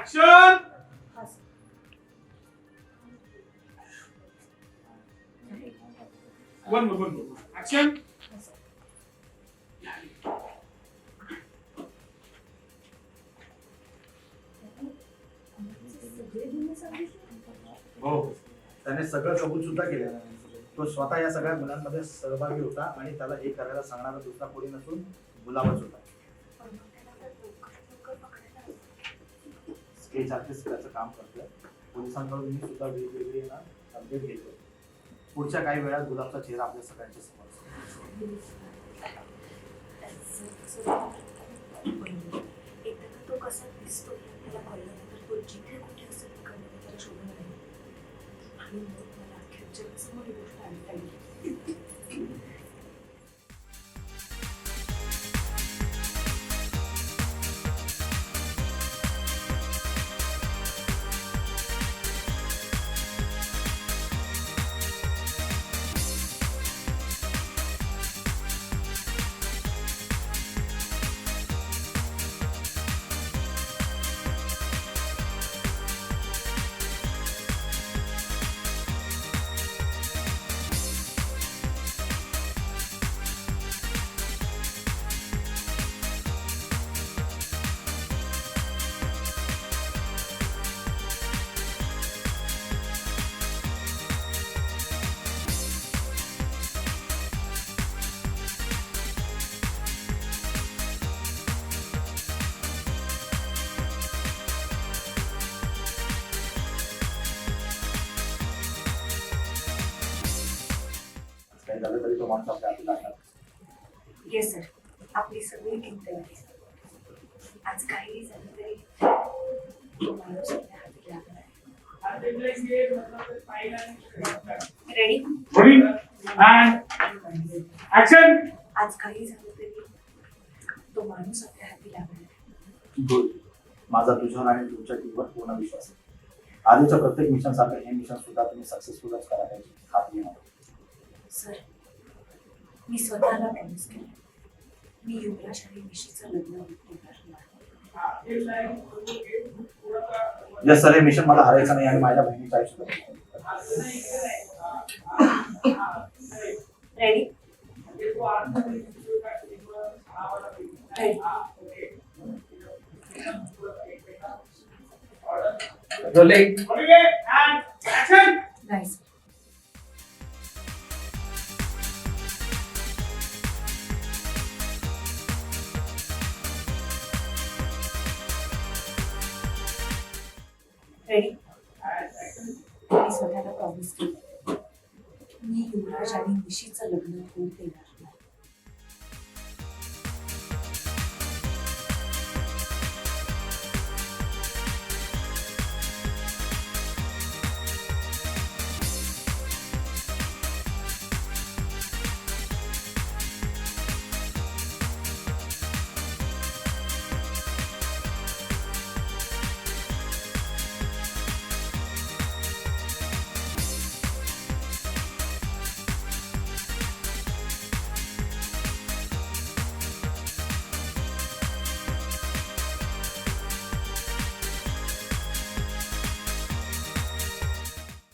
Action one one action हो. त्याने सगळं कबूल सुद्धा केलं तो स्वतः या सगळ्या मुलांमध्ये सहभागी होता आणि त्याला हे करायला सांगणारा दुसरा कोणी नसून गुलाबच होता. स्केच आर्टिस्ट त्याचं काम करतोय. पोलिसांकडून मी सुद्धा वेगवेगळे ना अपडेट घेतोय. पुढच्या काही वेळात गुलाबचा चेहरा आपल्या सगळ्यांच्या समोर एकदा तो कसा दिसतो त्याला कळल्यानंतर तो जिथे कुठे असेल तिकडनं त्याला शोधून आणि मग मला अख्ख्या समोर ही गोष्ट आणता काही झालं तरी तो माणूस आपल्या हाती लागणार येस सर आपली सगळी तयार आहे. आज काहीही झालं तरी तो माणूस आपल्या हाती लागणार रेडी रोलिंग अँड ऍक्शन आज काही झालं तरी तो माणूस आपल्या हाती लागणार आहे. गुड. माझा तुझ्यावर आणि तुमच्या टीमवर पूर्ण विश्वास आहे. आधीच्या प्रत्येक मिशन सारखं हे मिशन सुद्धा तुम्ही सक्सेसफुलच करायला खात्री आहे सर मी स्वतःला प्रॉमिस केलं. मी युवराज आणि निशीचं लग्न यस सर हे मिशन मला हरायचं नाही आणि माझ्या बहिणीचं आयुष्य. रेडी रेडी ट्रेडिंग मी स्वतःला प्रॉमिस केलं मी युवराज आणि निशीचं लग्न होऊ देणार.